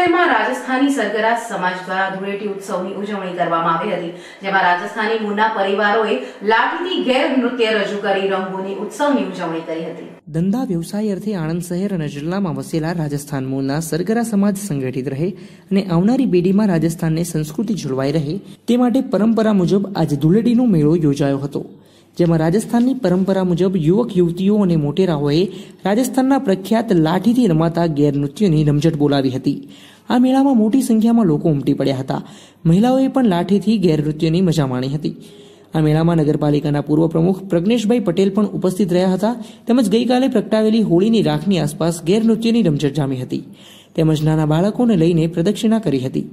શહેરમાં રાજસ્થાની સરગરા સમાજ દ્વારા ધૂળેટી ઉત્સવની ઉજવણી કરવામાં આવી હતી, જેમાં રાજસ્થાની મૂળના પરિવારોએ લાઠીથી ગેર નૃત્ય રજૂ કરી રંગોની ઉત્સવની ઉજવણી કરી હતી. ધંધા વ્યવસાય અર્થે આણંદ શહેર અને જિલ્લામાં વસેલા રાજસ્થાન મૂળના સરગરા સમાજ સંગઠિત રહે અને આવનારી પેઢીમાં રાજસ્થાનની સંસ્કૃતિ જળવાઈ રહે તે માટે પરંપરા મુજબ આજે ધૂળેટીનો મેળો યોજાયો હતો. જેમાં રાજસ્થાનની પરંપરા મુજબ યુવક, યુવતીઓ અને મોટેરાઓએ રાજસ્થાનના પ્રખ્યાત લાઠીથી રમાતા ગેરનૃત્યની રમઝટ બોલાવી હતી. આ મેળામાં મોટી સંખ્યામાં લોકો ઉમટી પડ્યા હતા. મહિલાઓએ પણ લાઠીથી ગેરનૃત્યની મજા માણી હતી. આ મેળામાં નગરપાલિકાના પૂર્વ પ્રમુખ પ્રજ્ઞેશભાઈ પટેલ પણ ઉપસ્થિત રહ્યા હતા. તેમજ ગઈકાલે પ્રગટાવેલી હોળીની રાખની આસપાસ ગેરનૃત્યની રમઝટ જામી હતી. તેમજ નાના બાળકોને લઈને પ્રદક્ષિણા કરી હતી.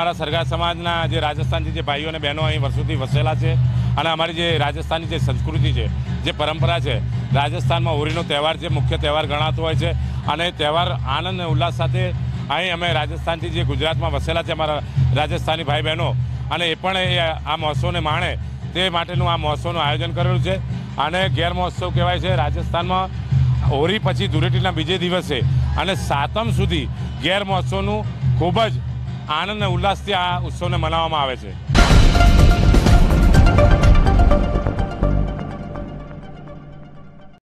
અમારા સરગા સમાજના જે રાજસ્થાનથી જે ભાઈઓ અને બહેનો અહીં વર્ષોથી વસેલા છે અને અમારી જે રાજસ્થાનની જે સંસ્કૃતિ છે, જે પરંપરા છે, રાજસ્થાનમાં હોળીનો તહેવાર જે મુખ્ય તહેવાર ગણાતો હોય છે અને તહેવાર આનંદ અને ઉલ્લાસ સાથે અહીં અમે રાજસ્થાનથી જે ગુજરાતમાં વસેલા છે અમારા રાજસ્થાની ભાઈ બહેનો અને એ પણ એ આ મહોત્સવને માણે તે માટેનું આ મહોત્સવનું આયોજન કરેલું છે અને ગેર મહોત્સવ કહેવાય છે રાજસ્થાનમાં હોળી પછી ધૂળેટીના બીજે દિવસે અને સાતમ સુધી ગેર મહોત્સવનું ખૂબ જ આનંદ અને ઉલ્લાસથી આ ઉત્સવને મનાવવામાં આવે છે.